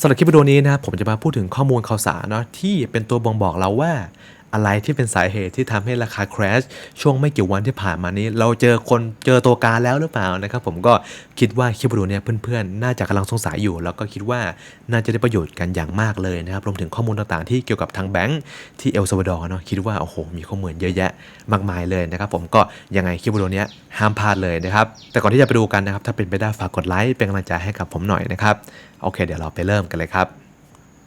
สำหรับคลิปวิดีโอนี้นะครับผมจะมาพูดถึงข้อมูลข่าวสารเนาะที่เป็นตัวบ่งบอกเราว่า อะไรที่เป็นสาเหตุที่ทำให้ราคา crash ช่วงไม่กี่วันที่ผ่านมานี้ เราเจอคนเจอตัวการแล้วหรือเปล่านะครับผมก็คิดว่าคลิปวิดีโอนี้เพื่อนๆ น่าจะกำลังสงสัยอยู่ แล้วก็คิดว่าน่าจะได้ประโยชน์กันอย่างมากเลยนะครับรวมถึงข้อมูลต่างๆที่เกี่ยวกับทางแบงก์ที่เอลซาวาดอร์เนาะคิดว่าโอ้โหมีข้อมูลเยอะแยะมากมายเลยนะครับผมก็ยังไงคลิปวิดีโอนี้ห้ามพลาดเลยนะครับแต่ก่อนที่จะไปดูกันนะครับถ้าเป็นไปได้ฝากกดไลค์เป็นกำลังใจให้กับผมหน่อยนะครับ โอเค เดี๋ยวเราไปเริ่มกันเลยครับ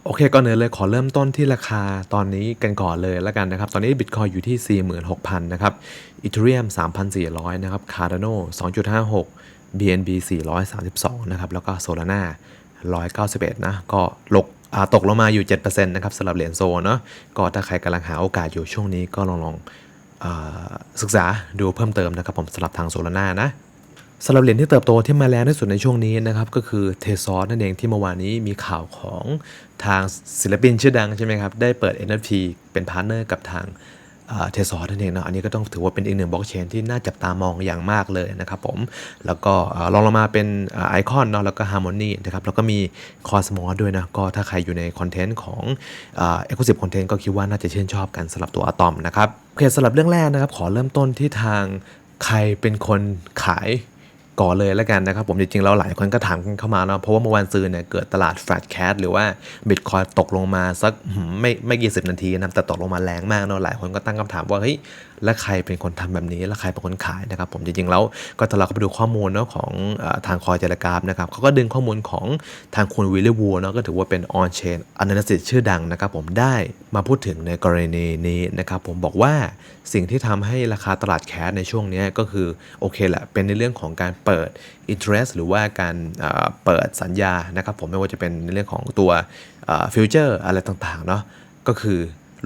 โอเคก่อนอื่นเลยขอเริ่มต้นที่ราคาตอนนี้กันก่อนเลยแล้วกันนะครับ ตอนนี้บิตคอยอยู่ที่ 46,000 นะครับอีเทเรียม3,400 นะครับคาร์ด n โน2.56 BNB 432 นะครับ แล้วก็โซลาร่า191 นะ ก็ลกตกลงมาอยู่ 7%นะครับสำหรับเหรียญโซเนาะก็ถ้าใครกำลังหาโอกาสอยู่ช่วงนี้ก็ลองลองศึกษาดูเพิ่มเติมนะครับผมสำหรับทางโซลาร่านะ สำหรับเหรียญที่เติบโตที่มาแรงที่สุดในช่วงนี้นะครับก็คือเทซอสนั่นเองที่เมื่อวานนี้มีข่าวของทางศิลปินชื่อดังใช่ไหมครับได้เปิด NFT เป็นพาร์เนอร์กับทางเทซอสนั่นเองเนาะอันนี้ก็ต้องถือว่าเป็นอีกหนึ่งบล็อกเชนที่น่าจับตามองอย่างมากเลยนะครับผม แล้วก็ลองลงมาเป็นไอคอนเนาะแล้วก็ฮาร์โมนีนะครับแล้วก็มีคอสมอสด้วยนะก็ถ้าใครอยู่ในคอนเทนต์ของเอ็กซ์คลูซีฟคอนเทนต์ก็คิดว่าน่าจะชื่นชอบกันสำหรับตัวอะตอมนะครับโอเคสำหรับเรื่องแรกนะครับขอเริ่มต้นที่ทางใครเป็นคนขาย ก่อนเลยแล้วกันนะครับผมจริงๆแล้วหลายคนก็ถามกันเข้ามาเนาะเพราะว่าเมื่อวันซืนเนี่ยเกิดตลาดแฟลตแคทหรือว่าบิตคอยตกลงมาสักไม่ไม่กี่สิบนาทีนะแต่ตกลงมาแรงมากเนาะหลายคนก็ตั้งคำถามว่าเฮ้ยแล้วใครเป็นคนทำแบบนี้แล้วใครเป็นคนขายนะครับผมจริงๆแล้วก็ถ้าเราไปดูข้อมูลเนาะของอทางคอยเจรกราฟนะครับเขาก็ดึงข้อมูลของทางคุณวิลเลวูเนาะก็ถือว่าเป็นออนเชนอนาลิซิสชื่อดังนะครับผมได้มาพูดถึงในกรณีนี้นะครับผมบอกว่าสิ่งที่ทำให้ราคาตลาดแคสในช่วงนี้ก็คือโอเคแหละเป็นในเรื่องของการเปิด interest หรือว่าการเปิดสัญญานะครับผมไม่ว่าจะเป็นในเรื่องของตัวฟิวเจอร์อะไรต่างๆเนาะก็คือ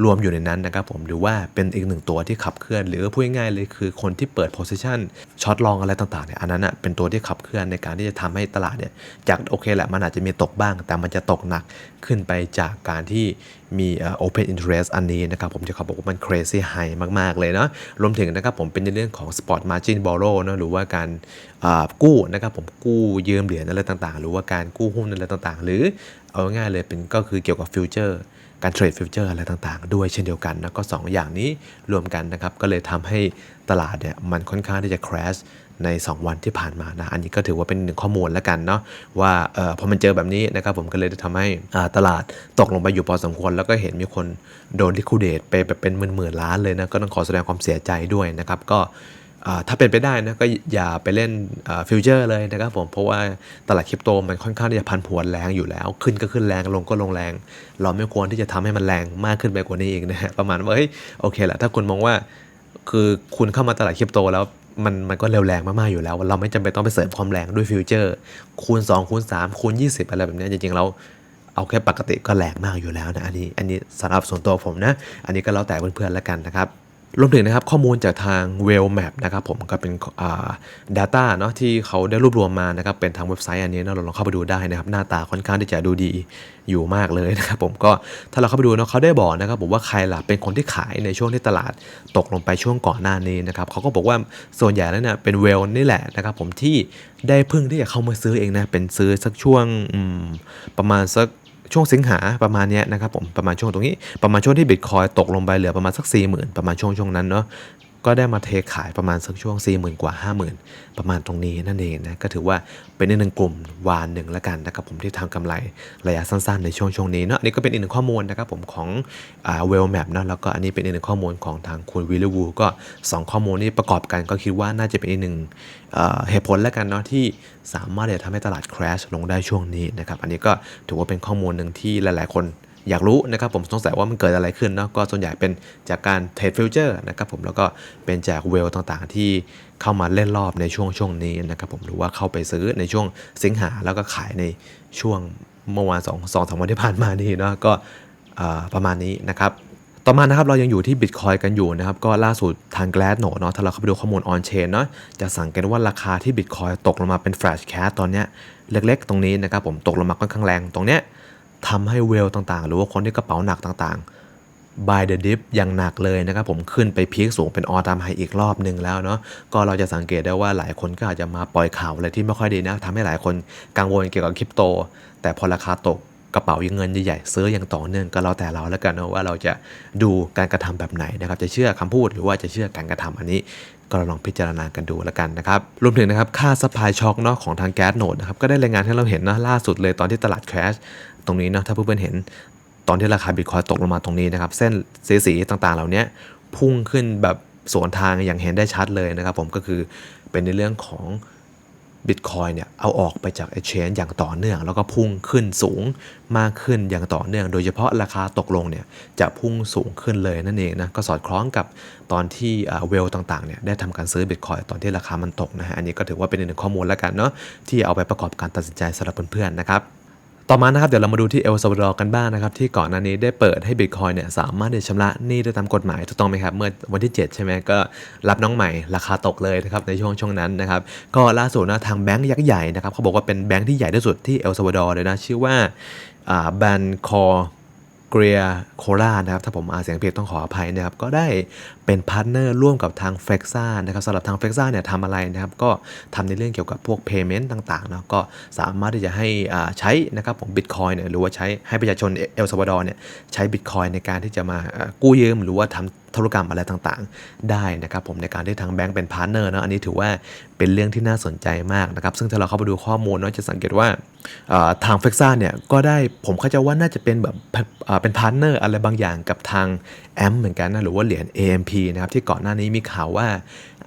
รวมอยู่ในนั้นนะครับผมหรือว่าเป็นอีกหนึ่งตัวที่ขับเคลื่อน หรือพูดง่ายๆเลยคือคนที่เปิด position ช็อตลองอะไรต่างๆเนี่ยอันนั้นอะเป็นตัวที่ขับเคลื่อนในการที่จะทำให้ตลาดเนี่ยจากโอเคแหละมันอาจจะมีตกบ้าง แต่มันจะตกหนักขึ้นไปจากการที่มีเอ่อ open interest อันนี้นะครับผมจะขอบอกว่ามัน crazy high มากๆเลยเนาะรวมถึงนะครับผมเป็นในเรื่องของ spot margin borrow เนะหรือว่าการกู้นะครับผมกู้ยืมเหรียญอะไรต่างๆ หรือว่าการกู้หุ้นอะไรต่างๆ หรือเอาง่ายๆเลยเป็นก็คือเกี่ยวกับฟิวเจอร์ การเทรดฟิวเจอร์อะไรต่างๆ ด้วยเช่นเดียวกันนะก็ 2 อย่างนี้รวมกันนะครับ ก็เลยทำให้ตลาดเนี่ยมันค่อนข้างที่จะ crash ใน 2 วันที่ผ่านมานะ อันนี้ก็ถือว่าเป็นหนึ่งข้อมูลแล้วกันเนาะว่าเออพอมันเจอแบบนี้นะครับผมก็เลยทำให้อาตลาดตกลงไปอยู่พอสมควร แล้วก็เห็นมีคนโดนลิคูเดตไปแบบเป็นหมื่นๆล้านเลยนะ ก็ต้องขอแสดงความเสียใจด้วยนะครับก็ ถ้าเป็นไปได้นะก็อย่าไปเล่นฟิวเจอร์เลยนะครับผม เพราะว่าตลาดคริปโตมันค่อนข้างที่จะพันผวนแรงอยู่แล้ว ขึ้นก็ขึ้นแรงลงก็ลงแรง เราไม่ควรที่จะทำให้มันแรงมากขึ้นไปกว่านี้อีกนะฮะประมาณว่าเฮ้ยโอเคแหละถ้าคุณมองว่าคือคุณเข้ามาตลาดคริปโตแล้วมันมันก็เร็วแรงมากๆอยู่แล้ว เราไม่จำเป็นต้องไปเสริมความแรงด้วยฟิวเจอร์ คูณ 2 คูณ 3 คูณ 20 อะไรแบบนี้จริงๆแล้วเอาแค่ปกติก็แรงมากอยู่แล้วนะอันนี้อันนี้สำหรับส่วนตัวผมนะ อันนี้ก็แล้วแต่เพื่อนๆแล้วกันนะครับ รวมถึงนะครับข้อมูลจากทาง w e l l Map นะครับผมก็เป็นอ่า data เนาะที่เขาได้รวบรวมมานะครับเป็นทางเว็บไซต์อันนี้เนาะเราลองเข้าไปดูได้นะครับ หน้าตาค่อนข้างที่จะดูดีอยู่มากเลยนะครับผมก็ถ้าเราเข้าไปดูเนาะเขาได้บอกนะครับผมว่าใครล่ะเป็นคนที่ขายในช่วงที่ตลาดตกลงไปช่วงก่อนหน้านี้นะครับเขาก็บอกว่าส่วนใหญ่แล้วเนี่ยเป็นเวลนี่แหละนะครับผมที่ได้เพึ่งที่จะเข้ามาซื้อเองนะเป็นซื้อสักช่วงประมาณสัก ช่วงสิงหาประมาณเนี้ยนะครับผมประมาณช่วงตรงนี้ประมาณช่วงที่บิตคอยตกลงไปเหลือประมาณสัก4 0,000ประมาณช่วงช่วงนั้นเนาะ ก็ได้มาเทขายประมาณสักช่วง 4 0,000 กว่า 50,000 ประมาณตรงนี้นั่นเองนะ ก็ถือว่าเป็นอีกหนึ่งกลุ่มวานหนึ่งละกันนะครับผมที่ทำกำไรระยะสั้นๆ ในช่วงช่วงนี้เนาะอันนี้ก็เป็นอีกหนึ่งข้อมูลนะครับผมของอ่าเวลแมปเนาะแล้วก็อันนี้เป็นอีกหนึ่งข้อมูลของทางคุณวิลวูก็สองข้อมูลนี้ประกอบกันก็คิดว่าน่าจะเป็นอีกหนึ่งเอ่อเหตุผลแล้วกันเนาะที่สามารถที่จะทำให้ตลาด crash ลงได้ช่วงนี้นะครับอันนี้ก็ถือว่าเป็นข้อมูลหนึ่งที่หลายๆคน อยากรู้นะครับผมสงสัยว่ามันเกิดอะไรขึ้นเนาะก็ส่วนใหญ่เป็นจากการเทรดฟิวเจอร์นะครับผมแล้วก็เป็นจากเวลต่างๆ ที่เข้ามาเล่นรอบในช่วงช่วงนี้นะครับผมหรือว่าเข้าไปซื้อในช่วงสิงหาแล้วก็ขายในช่วงเมื่อวานสองสองสามวันที่ผ่านมานี่เนาะก็ประมาณนี้นะครับต่อมานะครับเรายังอยู่ที่ Bitcoin กันอยู่นะครับก็ล่าสุดทาง Glassnode เนาะถ้าเราเข้าไปดูข้อมูล on chain เนาะจะสังเกตว่าราคาที่ Bitcoin ตกลงมาเป็น flash cash ตอนเนี้ยเล็กๆ ตรงนี้นะครับผมตกลงมาค่อนข้างแรงตรงเนี้ย ทำให้เวลต่างๆ หรือว่าคนที่กระเป๋าหนักต่างๆ buy the dip อย่างหนักเลยนะครับผมขึ้นไปพีคสูงเป็น all time high อีกรอบหนึ่งแล้วเนาะก็เราจะสังเกตได้ว่าหลายคนก็อาจจะมาปล่อยข่าวอะไรที่ไม่ค่อยดีนะทำให้หลายคนกังวลเกี่ยวกับคริปโต แต่พอราคาตกกระเป๋าเงินใหญ่ๆซื้ออย่างต่อเนื่องก็แล้วแต่เราแล้วกันนะว่าเราจะดูการกระทำแบบไหนนะครับ จะเชื่อคำพูดหรือว่าจะเชื่อการกระทำอันนี้ ก็ลองพิจารณากันดูแล้วกันนะครับ รวมถึงนะครับ ค่าซัพพลายช็อคเนาะของทางแก๊สโนดนะครับ ก็ได้รายงานให้เราเห็นนะล่าสุดเลยตอนที่ตลาดแคช ตรงนี้นะถ้าเพื่อนๆเห็นตอนที่ราคาบิตคอยตกลงมาตรงนี้นะครับ เส้นสีสีต่างๆ เหล่านี้พุ่งขึ้นแบบสวนทางอย่างเห็นได้ชัดเลยนะครับ ผมก็คือเป็นในเรื่องของบิตคอยเนี่ยเอาออกไปจาก Exchange อย่างต่อเนื่อง แล้วก็พุ่งขึ้นสูงมากขึ้นอย่างต่อเนื่อง โดยเฉพาะราคาตกลงเนี่ยจะพุ่งสูงขึ้นเลยนั่นเองนะก็สอดคล้องกับตอนที่เวลต่างๆเนี่ยได้ทำการซื้อบิตคอยตอนที่ราคามันตกนะฮะอันนี้ก็ถือว่าเป็นหนึ่งข้อมูลแล้วกันเนาะที่เอาไปประกอบการตัดสินใจสำหรับเพื่อนๆนะครับ ต่อมานะครับเดี๋ยวเรามาดูที่เอลซาวาดอร์กันบ้างนะครับที่ก่อนหน้านี้ได้เปิดให้บิตคอยเนี่ยสามารถที่จะชำระหนี้ได้ตามกฎหมายถูกต้องไหมครับเมื่อวันที่ 7 ใช่ไหมก็รับน้องใหม่ราคาตกเลยนะครับในช่วงช่วงนั้นนะครับก็ล่าสุดนะทางแบงก์ยักษ์ใหญ่นะครับเขาบอกว่าเป็นแบงก์ที่ใหญ่ที่สุดที่เอลซาวาดอร์เลยนะชื่อว่าแบนคอร์ เกรียโครานะครับ ถ้าผมอ่านเสียงผิดต้องขออภัยนะครับ ก็ได้เป็นพาร์ทเนอร์ร่วมกับทางเฟกซ่านะครับสำหรับทางเฟกซ่าเนี่ยทำอะไรนะครับ ก็ทำในเรื่องเกี่ยวกับพวก Payment ต่างๆเนาะก็สามารถที่จะให้ใช้นะครับผมบิตคอยเนี่ยหรือว่าใช้ให้ประชาชนเอลซาวาดอร์เนี่ยใช้บิตคอยในการที่จะมาอ่ากู้ยืมหรือว่าทำ ธุรกรรมอะไรต่างๆ ได้นะครับผมในการที่ทางแบงก์เป็นพาร์เนอร์เนาะอันนี้ถือว่าเป็นเรื่องที่น่าสนใจมากนะครับซึ่งถ้าเราเข้าไปดูข้อมูลเนาะจะสังเกตว่าทางเฟกซ่าเนี่ยก็ได้ผมเข้าใจว่าน่าจะเป็นแบบเป็นพาร์เนอร์อะไรบางอย่างกับทางแอมเหมือนกันนะหรือว่าเหรียญ AMP นะครับที่ก่อนหน้านี้มีข่าวว่า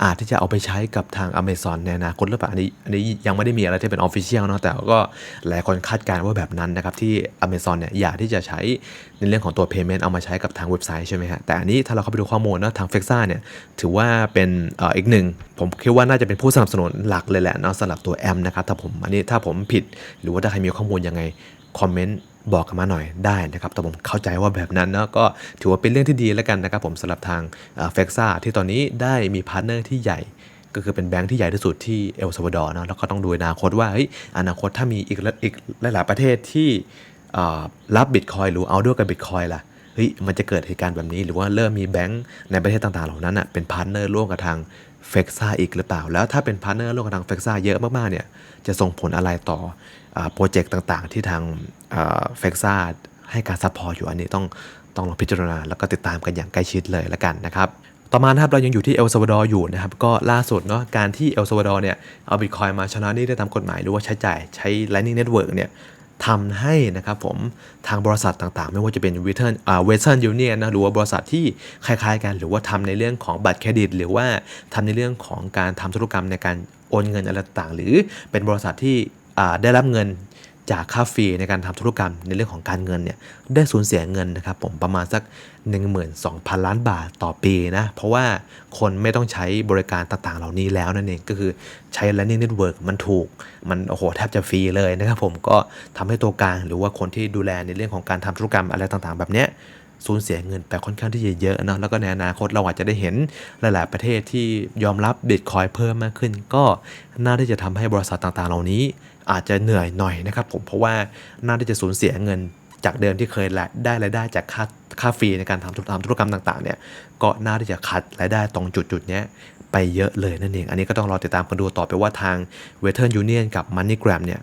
อาจที่จะเอาไปใช้กับทาง Amazon ในอนาคตหรือเปล่าอันนี้อันนี้ยังไม่ได้มีอะไรที่เป็น Official เนาะแต่ก็หลายคนคาดการณ์ว่าแบบนั้นนะครับ ที่ Amazon เนี่ยอยากที่จะใช้ในเรื่องของตัว Payment เอามาใช้กับทางเว็บไซต์ใช่ไหมฮะแต่อันนี้ถ้าเราเข้าไปดูข้อมูลนะทาง f l e x a เนี่ยถือว่าเป็นอ่ออีกหนึ่ง ผมคิดว่าน่าจะเป็นผู้สนับสนุนหลักเลยแหละเนาะสำหรับตัวแอมนะครับถ้าผมอันนี้ถ้าผมผิดหรือว่าถ้าใครมีข้อมูลยังไงคอมเมนต์ บอกกันมาหน่อยได้นะครับแต่ผมเข้าใจว่าแบบนั้นเนาะก็ถือว่าเป็นเรื่องที่ดีแล้วกันนะครับผมสำหรับทางเฟกซ่าที่ตอนนี้ได้มีพาร์ทเนอร์ที่ใหญ่ก็คือเป็นแบงค์ที่ใหญ่ที่สุดที่เอลซาวาดอร์เนาะแล้วก็ต้องดูอนาคตว่าเฮ้ยอนาคตถ้ามีอีกอีกหลายๆประเทศที่รับบิตคอยหรือเอาด้วยกับบิตคอยล่ะเฮ้ยมันจะเกิดเหตุการณ์แบบนี้ หรือว่าเริ่มมีแบงค์ในประเทศต่างๆเหล่านั้นอะเป็นพาร์ทเนอร์ร่วมกับทางเฟกซ่าอีกหรือเปล่า แล้วถ้าเป็นพาร์ทเนอร์ร่วมกับทางเฟกซ่าเยอะมากๆเนี่ยจะส่งผลอะไรต่อ โปรเจกต์ต่างๆ ที่ทางเฟกซ่าให้การซัพพอร์ตอยู่อันนี้ต้องต้องลองพิจารณา แล้วก็ติดตามกันอย่างใกล้ชิดเลยละกันนะครับต่อมาครับเรายังอยู่ที่เอลซาวาดอร์อยู่นะครับก็ล่าสุดเนาะการที่เอลซาวาดอร์เนี่ยเอาบิตคอยมาชนะนี่ได้ตามกฎหมายหรือว่าใช้จ่ายใช้ Lightning Network เนี่ยทำให้นะครับผมทางบริษัทต่างๆ ไม่ว่าจะเป็น w e s t e r n อ่า Western Union นะหรือว่าบริษัทที่คล้ายๆกัน หรือว่าทำในเรื่องของบัตรเครดิต หรือว่าทำในเรื่องของการทำธุรกรรมในการโอนเงินอะไรต่างๆ หรือเป็นบริษัทที่ ได้รับเงินจากค่าฟรีในการทำธุรกรรมในเรื่องของการเงินเนี่ยได้สูญเสียเงินนะครับผมประมาณสัก 12,000 ล้านบาทต่อปีนะ เพราะว่าคนไม่ต้องใช้บริการต่างๆ เหล่านี้แล้วนั่นเองก็คือใช้ Lightning Network มันถูก มันโอ้โหแทบจะฟรีเลยนะครับผมก็ทำให้ตัวกลางหรือว่าคนที่ดูแลในเรื่องของการทำธุรกรรมอะไรต่างๆ แบบเนี้ยสูญเสียเงินไปค่อนข้างที่จะเยอะเนะแล้วก็ในอนาคตเราอาจจะได้เห็นหลาย ๆ ประเทศที่ยอมรับบิตคอยเพิ่มมากขึ้น ก็น่าที่จะทำให้บริษัทต่างๆ เหล่านี้ อาจจะเหนื่อยหน่อยนะครับผมเพราะว่าน่าที่จะสูญเสียเงินจากเดิมที่เคยได้รายได้จากค่าค่าฟรีในการทำธุรกรรมธุรกรรมต่างๆเนี่ยก็น่าที่จะคัดรายได้ตรงจุดๆนี้ไปเยอะเลยนั่นเอง อันนี้ก็ต้องรอติดตามกันดูต่อไปว่าทาง Western Union กับ MoneyGram เนี่ย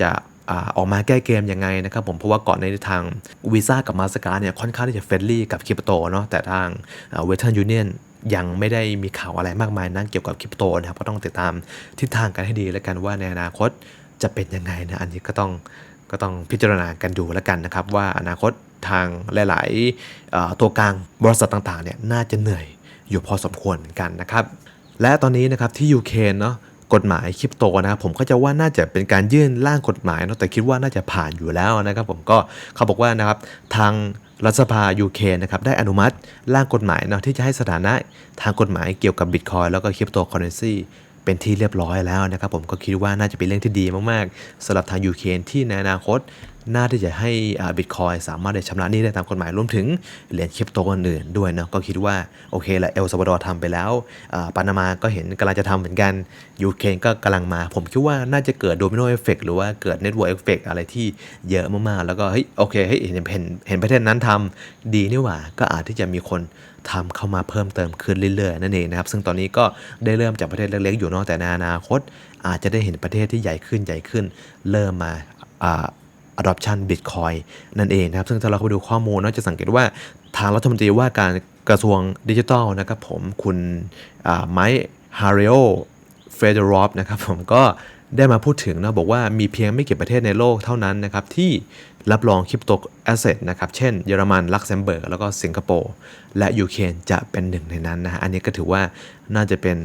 จะอออกมาแก้เกมยังไงนะครับผม เพราะว่าก่อนในทางวีซ่ากับมาสการเนี่ยค่อนข้างที่จะเฟรนลี่กับคริปโตเนาะแต่ทางเวสเทิร์นยูเนียนยังไม่ได้มีข่าวอะไรมากมายนักเกี่ยวกับคริปโตนะครับ ก็ต้องติดตามทิศทางกันให้ดีแล้วกันว่าในอนาคต จะเป็นยังไงนะอันนี้ก็ต้องก็ต้องพิจารณากันดูแล้วกันนะครับ ว่าอนาคตทางหลาย ๆ ตัวกลางบริษัทต่าง ๆ เนี่ยน่าจะเหนื่อยอยู่พอสมควรเหมือนกันนะครับ และตอนนี้นะครับที่ยูเครนเนาะกฎหมายคริปโตนะครับผมก็จะว่าน่าจะเป็นการยื่นร่างกฎหมายเนาะแต่คิดว่าน่าจะผ่านอยู่แล้วนะครับผมก็เขาบอกว่านะครับทางรัฐสภายูเครนนะครับได้อนุมัติร่างกฎหมายเนาะที่จะให้สถานะทางกฎหมายเกี่ยวกับบิตคอยแล้วก็คริปโตเคอเรนซี เป็นที่เรียบร้อยแล้วนะครับผมก็คิดว่าน่าจะเป็นเรื่องที่ดีมากๆสำหรับทางยูเครนที่ในอนาคต น่าที่จะให้บิตคอยสามารถได้ชำระหนี้ได้ตามกฎหมายรวมถึงเหรียญคริปโตอื่นๆด้วยเนาะก็คิดว่าโอเคแหละเอลซาวาดอร์ทำไปแล้วปานามาก็เห็นกำลังจะทำเหมือนกันยูเครนก็กำลังมา ผมคิดว่าน่าจะเกิดโดมิโนเอฟเฟกหรือว่าเกิดเน็ตเวิร์กเอฟเฟกอะไรที่เยอะมากๆ แล้วก็เฮ้ยโอเคเฮ้ยเห็นเห็นเห็นประเทศนั้นทำดีนี่หว่าก็อาจที่จะมีคนทำเข้ามาเพิ่มเติมขึ้นเรื่อยๆนั่นเองนะครับซึ่งตอนนี้ก็ได้เริ่มจากประเทศเล็กๆอยู่นาะแต่ในอนาคต อาจจะได้เห็นประเทศที่ใหญ่ขึ้นใหญ่ขึ้น เริ่มมา adoption Bitcoin นั่นเองนะครับ ซึ่งถ้าเราเข้าไปดูข้อมูลเนาะจะสังเกตว่าทางรัฐมนตรีว่าการกระทรวงดิจิทัลนะครับผมคุณไมค์ฮาริโอเฟเดรอฟนะครับผมก็ ได้มาพูดถึงนะบอกว่ามีเพียงไม่กี่ประเทศในโลกเท่านั้นนะครับที่รับรองคริปโตแอสเซทนะครับเช่นเยอรมันลักเซมเบิร์กแล้วก็สิงคโปร์และยูเครนจะเป็นหนึ่งในนั้นนะฮะอันนี้ก็ถือว่าน่าจะเป็น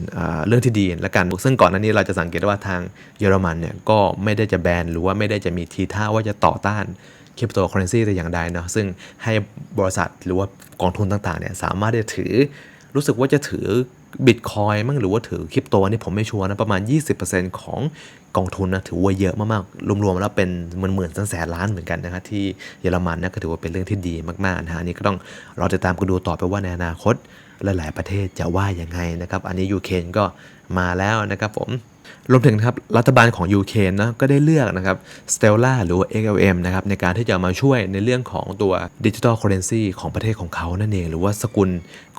เรื่องที่ดีและกัน ซึ่งก่อนหน้านี้เราจะสังเกตว่าทางเยอรมันเนี่ยก็ไม่ได้จะแบนหรือว่าไม่ได้จะมีทีท่าว่าจะต่อต้านคริปโตเคอเรนซีแต่อย่างใดเนาะซึ่งให้บริษัทหรือว่ากองทุนต่างๆเนี่ยสามารถที่จะถือรู้สึกว่าจะถือบิตคอยมั้งหรือว่าถือคริปโตอันนี่ผมไม่ชัวร์นะ ประมาณ 20%ของ กองทุนนะถือว่าเยอะมากๆ รวมๆแล้วเป็นหมื่นๆแสนล้านเหมือนกันนะครับที่เยอรมันนะก็ถือว่าเป็นเรื่องที่ดีมากๆนะฮะอันนี้ก็ต้องเรอติดตามกันดูต่อไปว่าในอนาคตหลายๆประเทศจะว่ายังไงนะครับอันนี้ยูเครนก็มาแล้วนะครับผมรวมถึงนะครับรัฐบาลของยูเครนนะก็ได้เลือกนะครับ Stellar หรือว่า XLM นะครับในการที่จะมาช่วยในเรื่องของตัวดิจิทัลเคอเรนซีของประเทศของเขานั่นเอง หรือว่าสกุล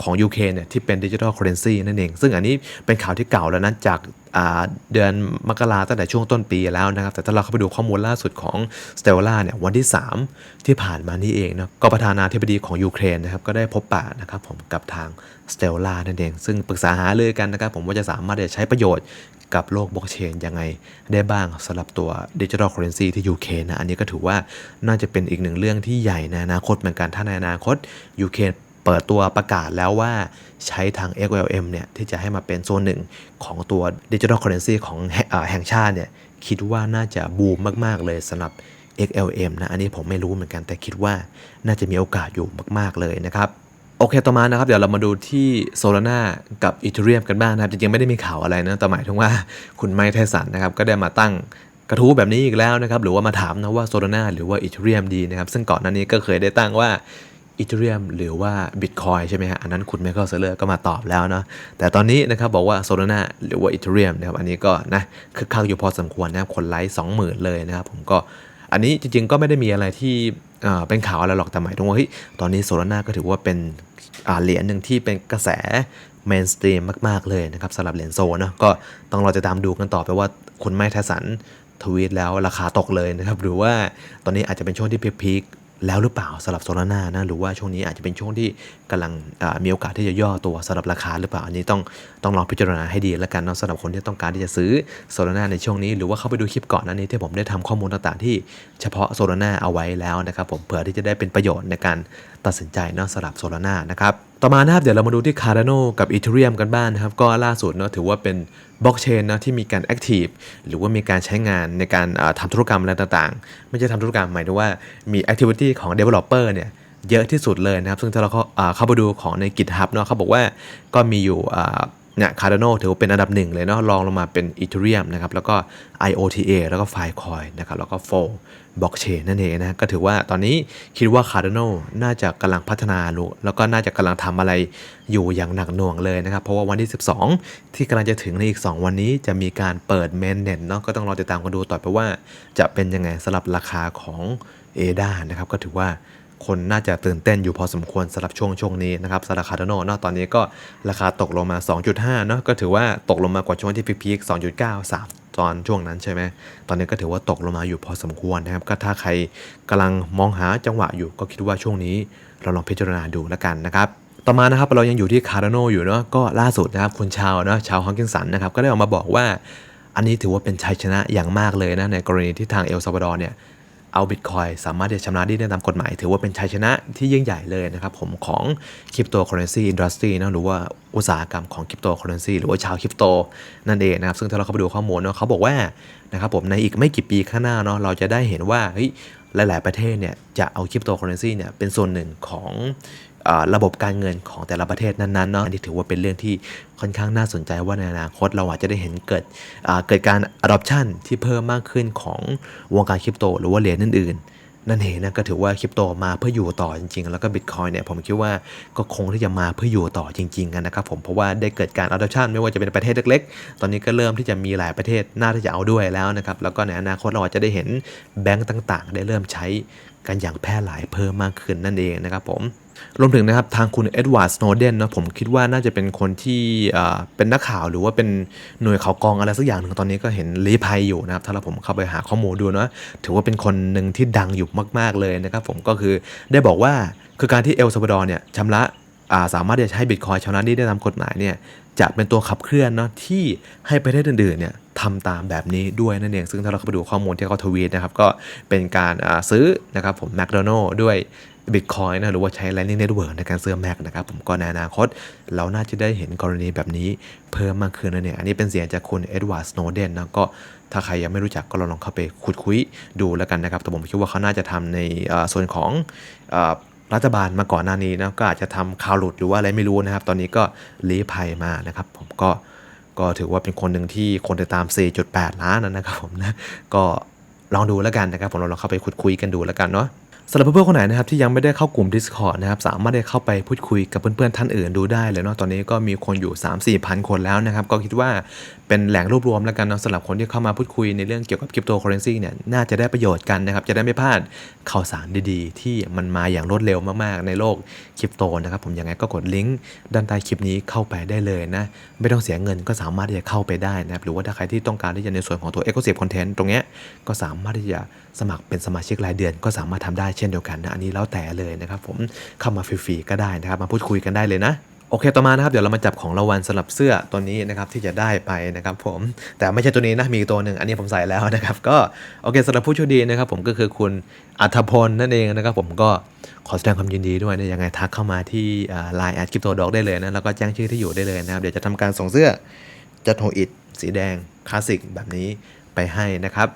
ของยูเครนเนี่ยที่เป็นดิจิทัลเคอเรนซีนั่นเอง ซึ่งอันนี้เป็นข่าวที่เก่าแล้วนะจาก เดือนมกราตั้งแต่ช่วงต้นปีแล้วนะครับ แต่ถ้าเราเข้าไปดูข้อมูลล่าสุดของ Stellar เนี่ยวันที่ 3 ที่ผ่านมานี่เองนะก็ประธานาธิบดีของยูเครนนะครับก็ได้พบปะนะครับผมกับทาง Stellar นั่นเอง ซึ่งปรึกษาหารือกันนะครับผมว่าจะสามารถจะใช้ประโยชน์กับโลกบล็อกเชนยังไงได้บ้างสำหรับตัวดิจิทัลเคอเรนซีที่ยูเครนนะ อันนี้ก็ถือว่าน่าจะเป็นอีกหนึ่งเรื่องที่ใหญ่ในอนาคตเหมือนกันถ้าในอนาคตยู เปิดตัวประกาศแล้วว่าใช้ทาง XLM เนี่ยที่จะให้มาเป็นโซนหนึ่งของตัวดิจิทัลเคอเรนซีของแห่งอ่าแห่งชาติเนี่ยคิดว่าน่าจะบูมมาก ๆ เลยสำหรับ XLM นะ อันนี้ผมไม่รู้เหมือนกันแต่คิดว่าน่าจะมีโอกาสอยู่มาก ๆ เลยนะครับ โอเค ต่อมานะครับ เดี๋ยวเรามาดูที่โซลาร่ากับอีเทเรียมกันบ้างนะครับ จริง ๆ ไม่ได้มีข่าวอะไรนะ แต่หมายถึงว่าคุณไมค์ไทสันนะครับ ก็ได้มาตั้งกระทู้แบบนี้อีกแล้วนะครับ หรือว่ามาถามนะว่าโซลาร่าหรือว่าอีเทเรียมดีนะครับ ซึ่งก่อนหน้านี้ก็เคยได้ตั้งว่า อีเทเรียมหรือว่าบิตคอยใช่ไหมฮะ อันนั้นคุณไมเคิลเซเลอร์ก็มาตอบแล้วเนาะแต่ตอนนี้นะครับบอกว่าโซลาร่าหรือว่าอีเทเรียมนะครับอันนี้ก็นะคึกคักอยู่พอสมควรนะครับคนไลค์20,000 เลยนะครับผมก็อันนี้จริงๆก็ไม่ได้มีอะไรที่เป็นข่าวอะไรหรอกแต่หมายถึงว่าเฮ้ยตอนนี้โซลาร่าก็ถือว่าเป็นเหรียญหนึ่งที่เป็นกระแสเมนสตรีมมากๆเลยนะครับสำหรับเหรียญโซเนาะก็ต้องรอจะตามดูกันต่อไปว่าคุณไม่ทสันทวีตแล้วราคาตกเลยนะครับ หรือว่าตอนนี้อาจจะเป็นช่วงที่พีค แล้วหรือเปล่าสำหรับโซลาร่านะหรือว่าช่วงนี้อาจจะเป็นช่วงที่กำลังมีโอกาสที่จะย่อตัวสำหรับราคาหรือเปล่าอันนี้ต้องต้องลองพิจารณาให้ดีแล้วกันนะสำหรับคนที่ต้องการที่จะซื้อโซลาร่าในช่วงนี้ หรือว่าเข้าไปดูคลิปก่อนหน้นนี้ที่ผมได้ทำข้อมูลต่างๆ ที่เฉพาะโซลาร่าเอาไว้แล้วนะครับผมเผื่อที่จะได้เป็นประโยชน์ในการ ตัดสินใจเนาะสำหรับโซลาร่านะครับต่อมานะครับเดี๋ยวเรามาดูที่ Cardano กับ Ethereum กันบ้างนะครับ ก็ล่าสุดเนาะถือว่าเป็นบล็อกเชนนะที่มีการ Active หรือว่ามีการใช้งานในการอ่าทำธุรกรรมอะไรต่างๆ ไม่ใช่ทำธุรกรรมหมายถึงว่ามี Activity ของ Developer เนี่ยเยอะที่สุดเลยนะครับ ซึ่งถ้าเราเข้าเขาไปดูของใน GitHub เนาะเขาบอกว่าก็มีอยู่เนี่ยคาร์ดโนถือว่าเป็นอันดับหนึ่งเลยเนาะรองลงมาเป็น Ethereum นะครับ แล้วก็ IOTA แล้วก็ Filecoin นะครับ แล้วก็ f o บล็อกเชนนั่นเองนะก็ถือว่าตอนนี้คิดว่า Cardinal น่าจะกำลังพัฒนาลูกแล้วก็น่าจะกำลังทำอะไรอยู่อย่างหนักหน่วงเลยนะครับ เพราะว่าวันที่ 12 ที่กำลังจะถึงในอีก 2 วันนี้จะมีการเปิดเมนเน็ตเนาะก็ต้องรอติดตามกันดูต่อไปว่าจะเป็นยังไงสำหรับราคาของ ADA นะครับก็ถือว่า คนน่าจะตื่นเต้นอยู่พอสมควรสำหรับช่วงช่วงนี้นะครับสำหรับคาร์ดโนเนาะตอนนี้ก็ราคาตกลงมา 2.5เนาะก็ถือว่าตกลงมากว่าช่วงที่พีคๆ2.93 ตอนช่วงนั้นใช่ไหมตอนนี้ก็ถือว่าตกลงมาอยู่พอสมควรนะครับ ก็ถ้าใครกำลังมองหาจังหวะอยู่ก็คิดว่าช่วงนี้ เราลองพิจารณาดูแล้วกันนะครับต่อมานะครับเรายังอยู่ที่คาร์โนอยู่เนาะก็ล่าสุดนะครับคุณชาวเนาะชาวฮองกินสันนะครับก็ได้ออกมาบอกว่า อันนี้ถือว่าเป็นชัยชนะอย่างมากเลยนะในกรณีที่ทางเอลซาวาดอร์เนี่ย เอาบิตคอยสามารถจะชำระได้ตามกฎหมาย ถือว่าเป็นชัยชนะที่ยิ่งใหญ่เลยนะครับผมของคริปโตเคอเรนซีอินดัสทรีนะหรือว่าอุตสาหกรรมของคริปโตเคอเรนซีหรือว่าชาวคริปโตนั่นเองนะครับ ซึ่งถ้าเราเข้าไปดูข้อมูลเนาะเขาบอกว่านะครับผมในอีกไม่กี่ปีข้างหน้าเนาะเราจะได้เห็นว่าเฮ้ยหลาย ๆ ประเทศเนี่ยจะเอาคริปโตเคอเรนซีเนี่ยเป็นส่วนหนึ่งของ ระบบการเงินของแต่ละประเทศนั้นๆเนาะอันนี้ถือว่าเป็นเรื่องที่ค่อนข้างน่าสนใจว่าในอนาคตเราอาจจะได้เห็นเกิดอ่าเกิดการ adoption ที่เพิ่มมากขึ้นของวงการคริปโต หรือว่าเหรียญอื่นๆ นั่นเองนะก็ถือว่าคริปโตมาเพื่ออยู่ต่อจริง ๆ แล้วก็บิตคอยเนี่ยผมคิดว่าก็คงที่จะมาเพื่ออยู่ต่อจริงๆกันนะครับผมเพราะว่าได้เกิดการ adoption ไม่ว่าจะเป็นประเทศเล็ก ๆ ตอนนี้ก็เริ่มที่จะมีหลายประเทศน่าที่จะเอาด้วยแล้วนะครับแล้วก็ในอนาคตเราอาจจะได้เห็นแบงก์ต่าง ๆ ได้เริ่มใช้กันอย่างแพร่หลายเพิ่มมากขึ้นนั่นเองนะครับผม รวมถึงนะครับทางคุณเอ็ดวาร์ดสโนเดนนะผมคิดว่าน่าจะเป็นคนที่เป็นนักข่าวหรือว่าเป็นหน่วยข่าวกรองอะไรสักอย่างหนึ่งตอนนี้ก็เห็นลี้ภัยอยู่นะครับ ถ้าเราผมเข้าไปหาข้อมูลดูนะถือว่าเป็นคนหนึ่งที่ดังอยู่มาก ๆ เลยนะครับผมก็คือได้บอกว่าคือการที่เอลซาบาดอร์เนี่ยชำระาสามารถที่จะใช้บิตคอยชำระหนี้ได้ตามกฎหมายเนี่ยจะเป็นตัวขับเคลื่อนเนาะที่ให้ประเทศอื่นๆเนี่ยทำตามแบบนี้ด้วยนั่นเอง ซึ่งถ้าเราเข้าไปดูข้อมูลที่เขาทวีตนะครับ ก็เป็นการาซื้อนะครับผมแมคโดนัลด้วย Bitcoin นะหรือว่าใช้ Lightning Network ในการซื้อ Mac นะครับผมก็ในอนาคต เราน่าจะได้เห็นกรณีแบบนี้เพิ่มมากขึ้นนะเนี่ย อันนี้เป็นเสียงจากคุณเอ็ดวาร์ดสโนเดนนะก็ถ้าใครยังไม่รู้จักก็ลองเข้าไปขุดคุยดูแล้วกันนะครับ แต่ผมคิดว่าเขาน่าจะทำในส่วนของอรัฐบาลมาก่อนหน้านี้นะก็อาจจะทำข่าวหลุดหรือว่าอะไรไม่รู้นะครับ ตอนนี้ก็ลี้ภัยมานะครับ ผมก็ก็ถือว่าเป็นคนหนึ่งที่คนติดตาม 4.8 ล้านนะครับผมนะก็ลองดูแล้วกันนะครับผมเราลองเข้าไปขุดคุยกันดูแล้วกันเนาะ สำหรับเพื่อนๆคนไหนนะครับที่ยังไม่ได้เข้ากลุ่ม Discord นะครับสามารถได้เข้าไปพูดคุยกับเพื่อนๆท่านอื่นดูได้เลยเนาะตอนนี้ก็มีคนอยู่ 3 4 พันคนแล้วนะครับก็คิดว่า เป็นแหล่งรวบรวมแล้วกันเนาะสำหรับคนที่เข้ามาพูดคุยในเรื่องเกี่ยวกับคริปโตเคอเรนซีเนี่ยน่าจะได้ประโยชน์กันนะครับ จะได้ไม่พลาดข่าวสารดีๆ ที่มันมาอย่างรวดเร็วมากๆ ในโลกคริปโตนะครับผมยังไงก็กดลิงก์ด้านใต้คลิปนี้เข้าไปได้เลยนะ ไม่ต้องเสียเงินก็สามารถที่จะเข้าไปได้นะครับหรือว่าถ้าใครที่ต้องการที่จะในส่วนของตัว Exclusive Content ตรงเนี้ยก็สามารถที่จะสมัครเป็นสมาชิกรายเดือน ก็สามารถทำได้เช่นเดียวกันนะอันนี้แล้วแต่เลยนะครับผมเข้ามาฟรีๆก็ได้นะครับมาพูดคุยกันได้เลยนะ โอเคต่อมานะครับเดี๋ยวเรามาจับของรางวัลสำหรับเสื้อตัวนี้นะครับที่จะได้ไปนะครับผมแต่ไม่ใช่ตัวนี้นะมีตัวหนึ่งอันนี้ผมใส่แล้วนะครับก็โอเคสำหรับผู้โชคดีนะครับผมก็คือคุณอัธพลนั่นเองนะครับผมก็ขอแสดงความยินดีด้วยนะยังไงทักเข้ามาที่ไลน์แอดคริปโตดอกได้เลยนะแล้วก็แจ้งชื่อที่อยู่ได้เลยนะครับเดี๋ยวจะทำการส่งเสื้อจัดโฮอิดสีแดงคลาสสิกแบบนี้ไปให้นะครับ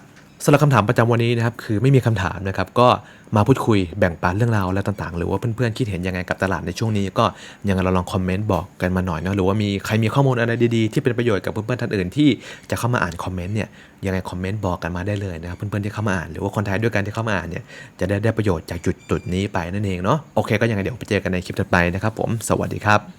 สำหรับคำถามประจำวันนี้นะครับคือไม่มีคำถามนะครับก็มาพูดคุยแบ่งปันเรื่องราวอะไรต่างๆ หรือว่าเพื่อนๆคิดเห็นยังไงกับตลาดในช่วงนี้ ก็ยังไงเราลองคอมเมนต์บอกกันมาหน่อยนะหรือว่ามีใครมีข้อมูลอะไรดีๆที่เป็นประโยชน์กับเพื่อนๆท่านอื่นที่จะเข้ามาอ่านคอมเมนต์เนี่ยยังไงคอมเมนต์บอกกันมาได้เลยนะครับเพื่อนๆที่เข้ามาอ่านหรือว่าคนไทยด้วยกันที่เข้ามาอ่านเนี่ยจะได้ได้ประโยชน์จากจุดจุดนี้ไปนั่นเองเนาะโอเคก็ยังไงเดี๋ยวไปเจอกันในคลิปถัดไปนะครับผมสวัสดีครับ